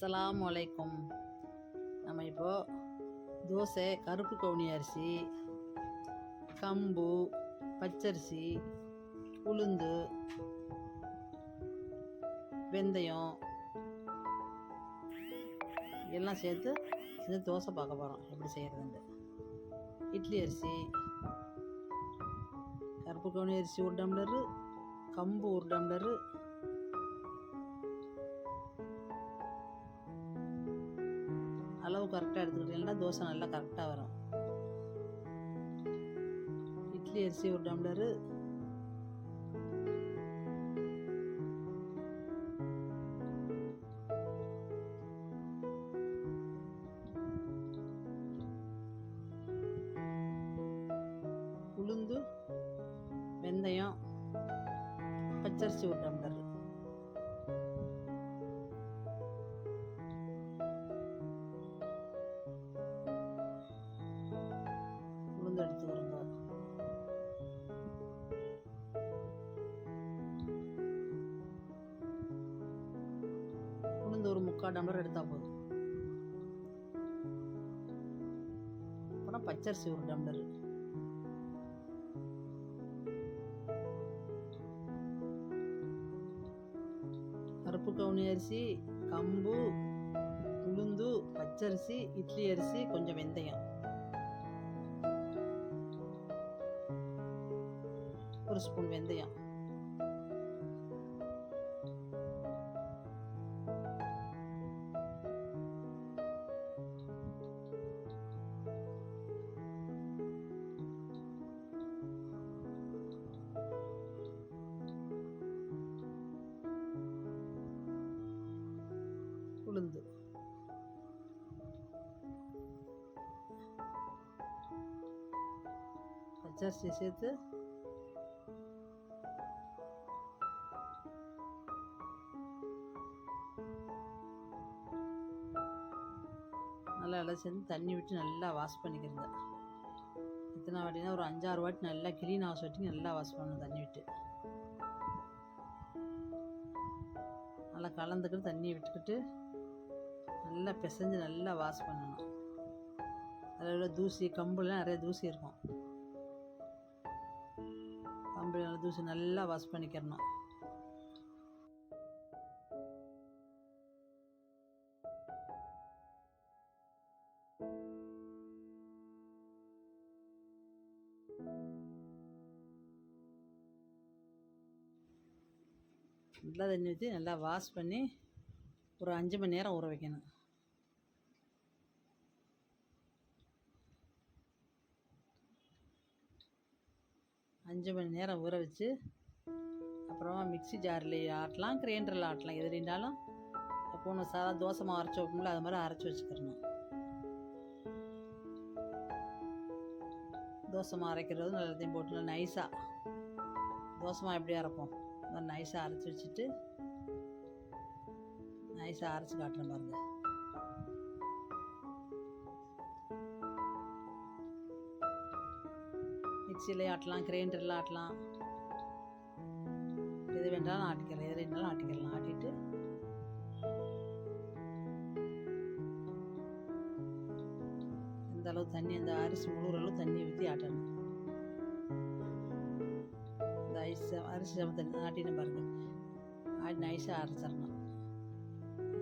அஸ்லாம் வலைக்கும் நம்ம இப்போது தோசை கருப்பு கவுனி அரிசி கம்பு பச்சரிசி உளுந்து வெந்தயம் எல்லாம் சேர்த்து செஞ்சு தோசை பார்க்க போகிறோம் எப்படி செய்கிறதுன்ட்டு இட்லி அரிசி கருப்பு கவுனி அரிசி ஒரு டம்ளரு கம்பு ஒரு டம்ளரு கரெக்டாக எடுத்துக்கிட்டீங்கன்னா தோசை நல்லா கரெக்டாக வரும். இட்லி அரிசி ஒரு டம்ளரு. உளுந்து வெந்தயம் பச்சரிசி ஒரு டம்ளர். இருந்து ஒரு முக்கால் டம்ளர் எடுத்தால் போதும். அப்புறம் பச்சரிசி ஒரு டம்ளர் கருப்பு கவுனி அரிசி கம்பு உளுந்து பச்சரிசி இட்லி அரிசி கொஞ்சம் வெந்தயம். ஒரு ஸ்பூன் வெந்தயம். பச்சரிசி சேர்த்து நல்லா எல்லாம் சேர்ந்து தண்ணி விட்டு நல்லா வாஷ் பண்ணிக்கிறங்க. எத்தனை வாட்டினா ஒரு அஞ்சாறு வாட்டி நல்லா கிளீன் ஆக சொல்லி நல்லா வாஷ் பண்ணணும் தண்ணி விட்டு. நல்லா கலந்துக்கிட்டு தண்ணியை விட்டுக்கிட்டு நல்லா பிசைஞ்சு நல்லா வாஷ் பண்ணணும். அதில் உள்ள தூசி கம்புலாம் நிறைய தூசி இருக்கும். கம்பு நல்லா தூசி நல்லா வாஷ் பண்ணிக்கிறணும். நல்லா தண்ணி ஊற்றி நல்லா வாஷ் பண்ணி ஒரு அஞ்சு மணி நேரம் ஊற வைக்கணும். அஞ்சு மணி நேரம் ஊற வச்சு அப்புறமா மிக்ஸி ஜாரில் ஆட்டலாம் கிரைண்டரில் ஆட்டலாம் எது இருந்தாலும் அப்போ ஒன்று சாதா தோசை மாவு அரைச்சி வைப்போம்ல அது மாதிரி அரைச்சி வச்சுக்கிறணும். தோசை மாவு அரைக்கிறது நல்லதையும் போட்டு நைஸாக தோசை மாவு எப்படி அரைப்போம்? நைஸாக அரைச்சி வச்சுட்டு நைஸாக அரைச்சி காட்டுறேன் பாருங்கள் மிக்சியிலே ஆட்டலாம் கிரைண்டரில் ஆட்டலாம். எது வேண்டாலும் ஆட்டிக்கலாம் எது வேணாலும் ஆட்டிக்கலாம் ஆட்டிட்டு. இந்த அளவு தண்ணி அந்த அரிசி முழுகிற அளவு தண்ணி ஊற்றி ஆட்டணும். இந்த ஐஸ் அரிசி சம தண்ணி ஆட்டின பாருங்க. ஆட்டின நைஸாக அரைச்சிடணும்.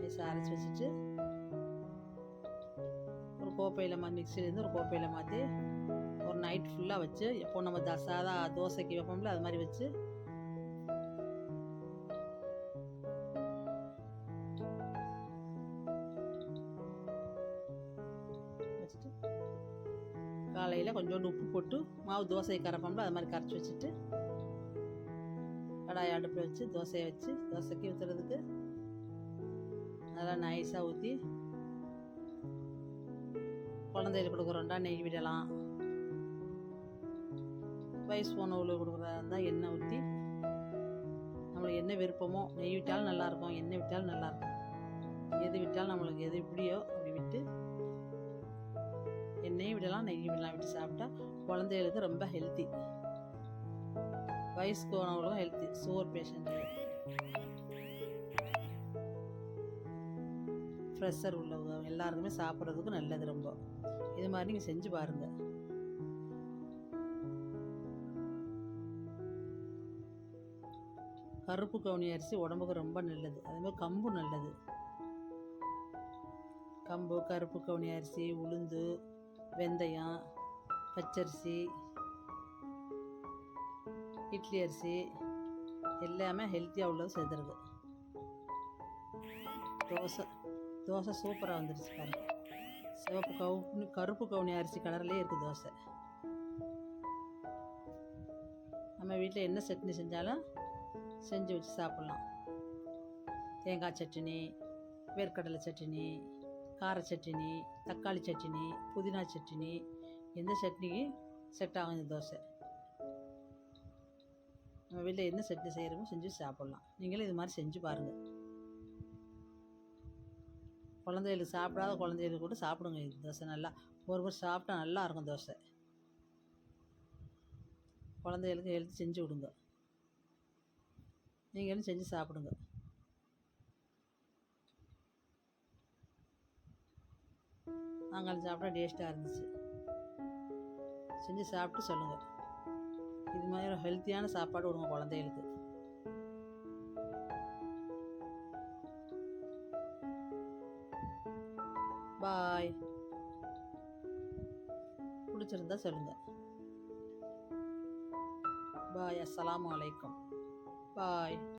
நைஸாக அரைச்சி வச்சுட்டு ஒரு கோப்பையில் மா மிக்சிலேருந்து ஒரு கோப்பையில் மாற்றி நைட் ஃபுல்லாக வச்சு எப்போ நம்ம த சாதா தோசைக்கு வைப்போம்ல அது மாதிரி வச்சு. வச்சுட்டு காலையில் கொஞ்சோண்டு உப்பு போட்டு மாவு தோசையை கரைப்போம்ல அது மாதிரி கரைச்சி வச்சுட்டு கடாயை அடுப்பில் வச்சு தோசையை வச்சு தோசைக்கு ஊற்றுறதுக்கு நல்லா நைஸாக ஊற்றி குழந்தைகளுக்கு கொடுக்குறோண்டா நெய் விடலாம். வயசு போனவங்களுக்கு கொடுக்குறதா இருந்தால் எண்ணெய் ஊற்றி நம்மளுக்கு என்ன விருப்பமோ நெய் விட்டாலும் நல்லாயிருக்கும் எண்ணெய் விட்டாலும் நல்லாயிருக்கும் எது விட்டாலும் நம்மளுக்கு எது இப்படியோ அப்படி விட்டு எண்ணெய் விடலாம் நெய் விடலாம் விட்டு சாப்பிட்டா குழந்தைகளுக்கு ரொம்ப ஹெல்த்தி வயசுக்கு போனவங்களும் ஹெல்த்தி சுகர் பேஷண்ட்டு ப்ரெஷர் உள்ளவங்க எல்லாருக்குமே சாப்பிட்றதுக்கு நல்லது ரொம்ப. இது மாதிரி நீங்கள் செஞ்சு பாருங்கள் கருப்பு கவுனி அரிசி உடம்புக்கு ரொம்ப நல்லது. அதேமாதிரி கம்பு நல்லது. கம்பு கருப்பு கவுனி அரிசி உளுந்து வெந்தயம் பச்சரிசி இட்லி அரிசி எல்லாமே ஹெல்த்தியாக உள்ளது சேர்த்துருக்கு தோசை தோசை சூப்பராக வந்துருச்சு பாருங்க. சிவப்பு கவுனி கருப்பு கவுனி அரிசி கலர்லேயே இருக்குது தோசை. நம்ம வீட்டில் என்ன சட்னி செஞ்சாலும் செஞ்சு வச்சு சாப்பிட்லாம். தேங்காய் சட்னி வேர்க்கடலை சட்னி கார சட்னி தக்காளி சட்னி புதினா சட்னி எந்த சட்னிக்கு செட் ஆகும் இந்த தோசை. நம்ம வீட்டில் என்ன சட்னி செய்கிறோமோ செஞ்சு சாப்பிட்லாம். நீங்களும் இது மாதிரி செஞ்சு பாருங்கள் குழந்தைகளுக்கு சாப்பிடாத குழந்தைகளுக்கு கூட சாப்பிடுங்க இந்த தோசை நல்லா. ஒரு ஒரு சாப்பிட்டா நல்லா இருக்கும் தோசை. குழந்தைகளுக்கு ஹெல்த் செஞ்சு விடுங்க நீங்களும் செஞ்சு சாப்பிடுங்க. நாங்கள் சாப்பிட்டா டேஸ்ட்டாக இருந்துச்சு. செஞ்சு சாப்பிட்டு சொல்லுங்கள் இது மாதிரி ஒரு ஹெல்த்தியான சாப்பாடு விடுங்க குழந்தைகளுக்கு. பாய் பிடிச்சிருந்தா சொல்லுங்கள் பாய் அஸ்லாம் வலைக்கம் பாய்